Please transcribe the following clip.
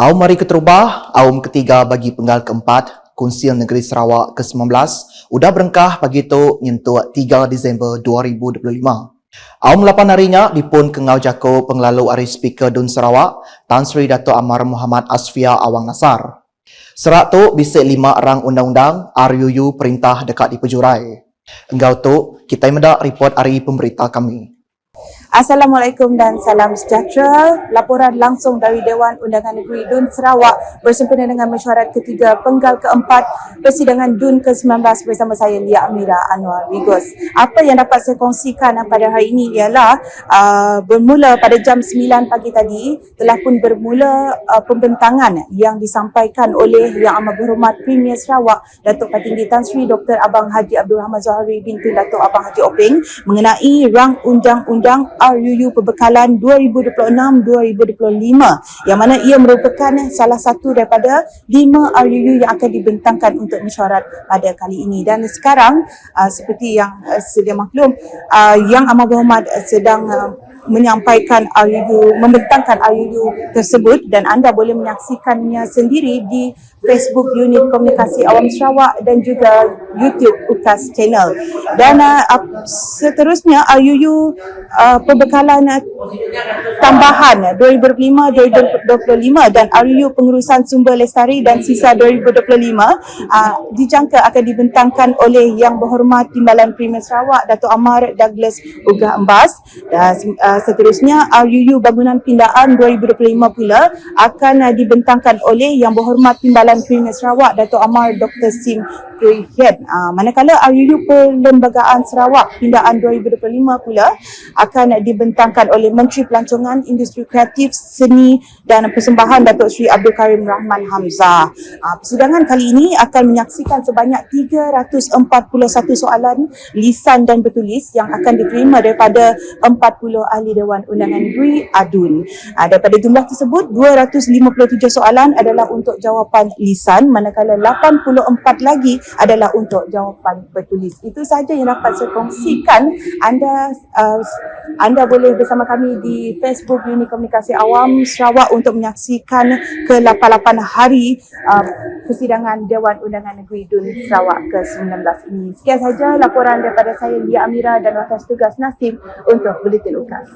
Aum Mari Keterubah, Aum ketiga bagi penggal keempat, Konsil Negeri Sarawak ke-19, udah berengkah bagi tu nyentuh 3 Disember 2025. Aum 8 harinya dipun kengau jako penglalu ari speaker Dun Sarawak, Tan Sri Dato' Amar Muhammad Asfia Awang Nasar. Serat tu bisa lima rang undang-undang RUU perintah dekat di pejurai. Enggau tu, kita mendak report hari pemberita kami. Assalamualaikum dan salam sejahtera. Laporan langsung dari Dewan Undangan Negeri Dun Sarawak bersempena dengan mesyuarat ketiga penggal keempat persidangan Dun ke-19 bersama saya Lia Amira Anwar Rigos. Apa yang dapat saya kongsikan pada hari ini ialah uh, bermula pada jam 9 pagi tadi telah pun bermula uh, pembentangan yang disampaikan oleh Yang Amat Berhormat Premier Sarawak Datuk Patinggi Tan Sri Dr. Abang Haji Abdul Rahman Zohari binti Datuk Abang Haji Openg mengenai rang undang-undang RUU Perbekalan 2026-2025 yang mana ia merupakan salah satu daripada lima RUU yang akan dibentangkan untuk mesyuarat pada kali ini. Dan sekarang uh, seperti yang uh, sedia maklum uh, yang amat berhormat sedang uh, menyampaikan RUU membentangkan RUU tersebut dan anda boleh menyaksikannya sendiri di Facebook Unit Komunikasi Awam Sarawak dan juga YouTube UKAS Channel. Dan uh, seterusnya RUU uh, perbekalan uh, tambahan 2025-2025 dan RUU pengurusan sumber lestari dan sisa 2025 uh, dijangka akan dibentangkan oleh Yang Berhormat Timbalan Premier Sarawak Datuk Amar Douglas Ugah Embas dan uh, seterusnya RUU Bangunan Pindaan 2025 pula akan uh, dibentangkan oleh Yang Berhormat Timbalan Premier Sarawak Datuk Amar Dr. Sim Krihet. Uh, manakala RUU Perlembagaan Sarawak Pindaan 2025 pula akan dibentangkan oleh Menteri Pelancongan Industri Kreatif Seni dan Persembahan Datuk Sri Abdul Karim Rahman Hamzah. Uh, persidangan kali ini akan menyaksikan sebanyak 341 soalan lisan dan bertulis yang akan diterima daripada 40 ahli Dewan Undangan Negeri ADUN. Uh, daripada jumlah tersebut, 257 soalan adalah untuk jawapan lisan manakala 84 lagi adalah untuk jawapan bertulis. Itu sahaja yang dapat saya kongsikan. Anda uh, anda boleh bersama kami di Facebook Unit Komunikasi Awam Sarawak untuk menyaksikan ke-88 hari uh, persidangan Dewan Undangan Negeri Dun Sarawak ke-19 ini. Sekian sahaja laporan daripada saya Lia Amira dan rakan tugas Nasim untuk Buletin UKAS.